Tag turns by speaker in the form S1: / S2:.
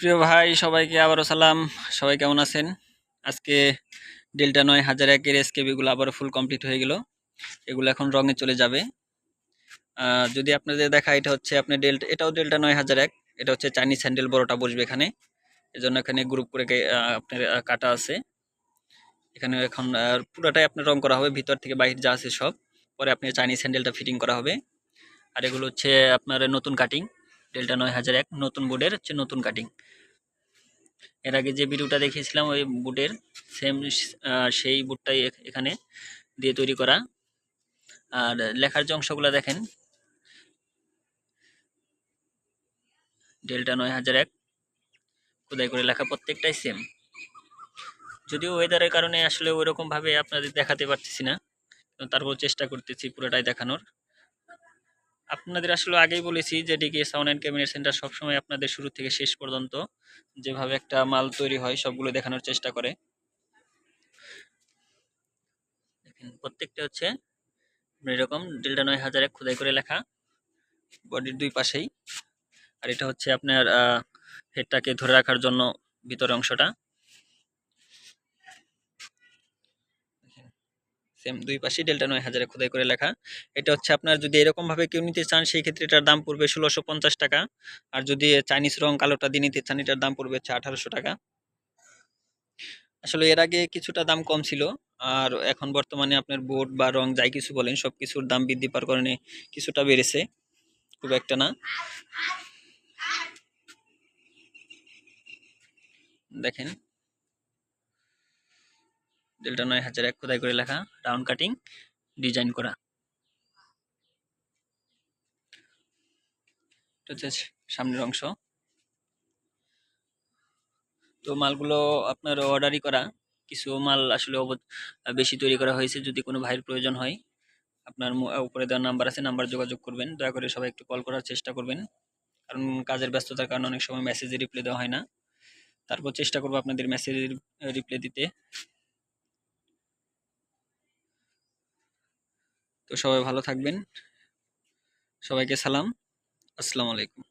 S1: প্রিয় ভাই, সবাইকে আবারও সালাম। সবাই কেমন আছেন? আজকে ডেল্টা নয় হাজার একের এসকেবিগুলো আবারও ফুল কমপ্লিট হয়ে গেল। এগুলো এখন রঙে চলে যাবে। যদি আপনাদের দেখা, এটা হচ্ছে আপনার ডেল্টা এটাও ডেল্টা নয় হাজার এক। এটা হচ্ছে চাইনিজ স্যান্ডেল বড়টা বসবে এখানে। এজন্য এখানে গ্রুপ করে আপনার কাটা আছে। এখানে এখন পুরোটাই আপনার রং করা হবে। ভিতর থেকে বাইরে যা আছে সব। পরে আপনি চাইনিজ স্যান্ডেলটা ফিটিং করা হবে। আর এগুলো হচ্ছে আপনার নতুন কাটিং ডেল্টা নয় হাজার এক নতুন বোর্ডের হচ্ছে নতুন কাটিং এর আগে যে ভিডিওটা দেখিয়েছিলাম, ওই বুটের সেম সেই বুটটাই এখানে দিয়ে তৈরি করা। আর লেখার যে অংশগুলো দেখেন, ডেল্টা নয় হাজার এক, খোদাই করে লেখা প্রত্যেকটাই সেম যদিও ওয়েদারের কারণে আসলে ওইরকম ভাবে আপনাদের দেখাতে পারতেছি না তারপর চেষ্টা করতেছি পুরোটাই দেখানোর। আপনাদের আসলে আগেই বলেছি যে DK sound and cabinet centre সবসময় আপনাদের শুরু থেকে শেষ পর্যন্ত যেভাবে একটা মাল তৈরি হয়, সবগুলো দেখানোর চেষ্টা করে। দেখেন, প্রত্যেকটা হচ্ছে এরকম ডেল্টা নয় হাজার এক খোদাই করে লেখা বডির দুই পাশেই। আর এটা হচ্ছে আপনার হেডটাকে ধরে রাখার জন্য ভিতরের অংশটা। সেম দুই পাশেই ডেল্টা নয় হাজারে খোদাই করে লেখা। এটা হচ্ছে আপনার যদি এরকম ভাবে কেউ নিতে চান, সেই ক্ষেত্রে এটার দাম পড়বে ষোলোশো পঞ্চাশ টাকা। আর যদি চাইনিজ রং কালোটা দিয়ে নিতে চান, এটার দাম পড়বে হচ্ছে আঠারোশো টাকা। আসলে এর আগে কিছুটা দাম কম ছিল। আর এখন বর্তমানে আপনার বোর্ড বা রং যাই কিছু বলেন সব কিছুর দাম বৃদ্ধি পাওয়ার কারণে কিছুটা বেড়েছে। খুব একটা না। দেখেন ডেল্টা নয় হাজার এক খোদাই করে লেখা। রাউন্ড কাটিং ডিজাইন করা। সামনের অংশ। তো মালগুলো আপনার অর্ডারই করা। কিছু মাল আসলে বেশি তৈরি করা হয়েছে যদি কোনো ভাইয়ের প্রয়োজন হয়। আপনার উপরে দেওয়ার নাম্বার আছে নাম্বার যোগাযোগ করবেন। দয়া করে সবাই একটু কল করার চেষ্টা করবেন। কারণ কাজের ব্যস্ততার কারণে অনেক সময় মেসেজে রিপ্লাই দেওয়া হয় না। তারপর চেষ্টা করব আপনাদের মেসেজের রিপ্লাই দিতে। তো সবাই ভালো থাকবেন। সবাইকে সালাম। আসসালামু আলাইকুম।